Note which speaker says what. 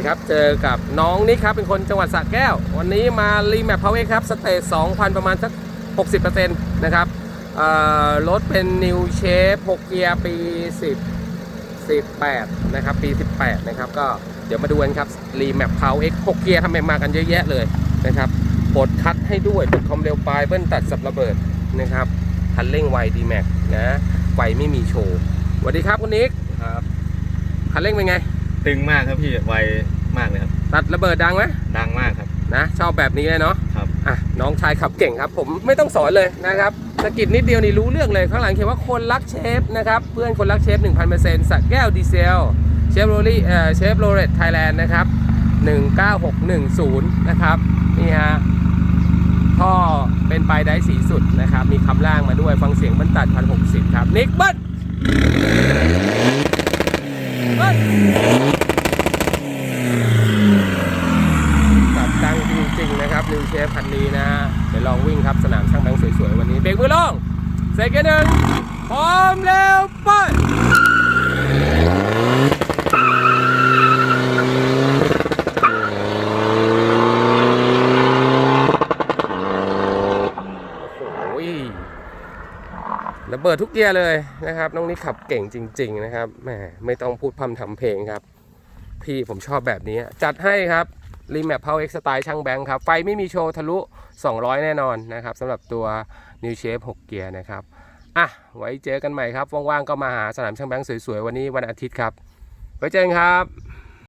Speaker 1: ดีครับ เจอกับน้องนิกครับ เป็นคนจังหวัดสระแก้ว วันนี้มารีแมปพาวเวครับ สเตจ2,000 ประมาณสัก 60%นะครับเอ่อรถเป็น New Shape 6เกียร์ปี 10 18 นะครับ ปี 18 นะครับ ก็เดี๋ยวมาดูกันครับรีแมปพาวเอ็ก6เกียร์ทำไมมากันเยอะแยะเลยนะครับปลดคัดให้ด้วยปลดความเร็วปลายเบิ้ลตัดสับระเบิดนะครับคันเร่งไวดีแม็กนะไฟไม่มีโชว์สวัสดีครับคุณนิก
Speaker 2: ครับ
Speaker 1: คันเร่งเป็นไง
Speaker 2: ตึงมากครับพี่ไวมากเลยครับ
Speaker 1: ตัดระเบิดดังไหม
Speaker 2: ดังมากครับ
Speaker 1: นะชอบแบบนี้เลยเนาะ
Speaker 2: ครับ
Speaker 1: อะน้องชายขับเก่งครับ ผมไม่ต้องสอนเลยนะครับสะกิดนิดเดียวนี่รู้เรื่องเลยข้างหลังเขียนว่าคนรักเชฟนะครับเพื่อนคนรักเชฟ1,000%สักแก้วดีเซลเชฟโรลี่เอ่อเชฟโรเลตไทยแลนด์นะครับ19610 นะครับนี่ฮะท่อเป็นปลายได้สีสุดนะครับ มีคำล่างมาด้วยฟังเสียงบรรตัด1,060 ครับ นิกเบิ้ลเบิ้ล ตัดดังจริงๆนะครับนิว เชฟคันนี้นะฮะเดี๋ยวลองวิ่งครับสนามช่างแบงค์สวยๆวันนี้เบรกมือลงเซกันหนึ่งพร้อมแล้วไโอ้โหระเบิดทุกเกียร์เลยนะครับ น้องนี่ขับเก่งจริง ๆ นะครับแหมไม่ต้องพูดพร่ำทำเพลงครับ พี่ผมชอบแบบนี้จัดให้ครับ รีแมปเพาเอ็กสไตล์ช่างแบงค์ครับ ไฟไม่มีโชว์ทะลุ 200 แน่นอนนะครับสำหรับตัว New Shape 6 เกียร์นะครับ อะ ไว้เจอกันใหม่ครับ ว่างๆ ก็มาหาสนามช่างแบงค์สวยๆ วันนี้วันอาทิตย์ครับ ไว้เจอกันครับ